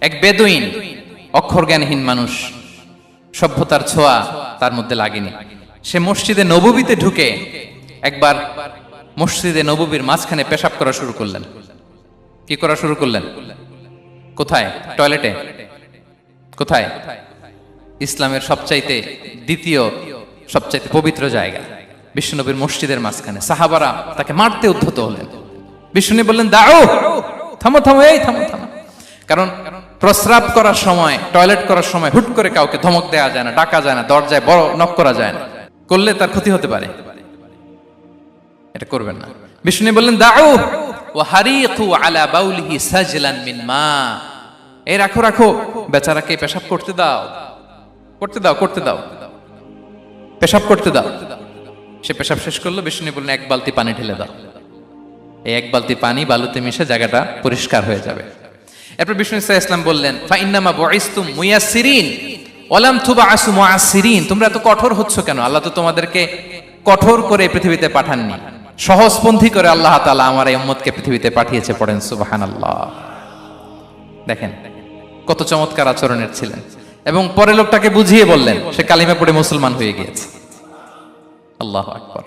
এক বেদুইন অক্ষর জ্ঞানহীন মানুষ। সভ্যতার ছোঁয়া তার মধ্যে লাগেনি। সে মসজিদে নববীতে ঢুকে একবার মসজিদে নববীর মাঝখানে পেশাব করা শুরু করলেন। কি করা শুরু করলেন? কোথায়? টয়লেটে? কোথায়? ইসলামের সবচাইতে দ্বিতীয়, সবচাইতে পবিত্র জায়গা বিষ্ণুনবীর মসজিদের মাঝখানে। সাহাবারা তাকে মারতে উদ্ধত হলেন। বিষ্ণু বললেন দাও থামো থামো, এই থামো থামো। কারণ প্রস্রাব করার সময়, টয়লেট করার সময় হুট করে কাউকে ধমক দেওয়া যায় না, ডাকা যায় না, দরজায় বড় নক করা যায় না। করলে তার ক্ষতি হতে পারে। এটা করবেন না। বিষ্ণু বললেন দাও ও আলা বাউলিহি সাজলান মিন মা। এই রাখো রাখো। বেচারাকে পেশাব করতে দাও। করতে দাও করতে দাও। পেশাব করতে দাও। সে পেশাব শেষ করল, বিষ্ণু বললেন, এক বালতি পানি ঢেলে দাও। এই এক বালতি পানি বালুতে মিশে জায়গাটা পরিষ্কার হয়ে যাবে। এরপর বিষ্ণু ইসা ইসলাম বললেন, ফাইন্নামা বয়স্তুম মুয়াসিরিন ওলাম থুবা আসু মুয়াসিরিন তোমরা এত কঠোর হচ্ছ কেন? আল্লাহ তো তোমাদেরকে কঠোর করে পৃথিবীতে পাঠাননি। সহজপন্থী করে আল্লাহ তালা আমার এই পৃথিবীতে পাঠিয়েছে পড়েন সুবাহান আল্লাহ দেখেন, কত চমৎকার আচরণের ছিলেন। এবং পরে লোকটাকে বুঝিয়ে বললেন, সে কালিমা পড়ে মুসলমান হয়ে গিয়েছে। আল্লাহ আকবর।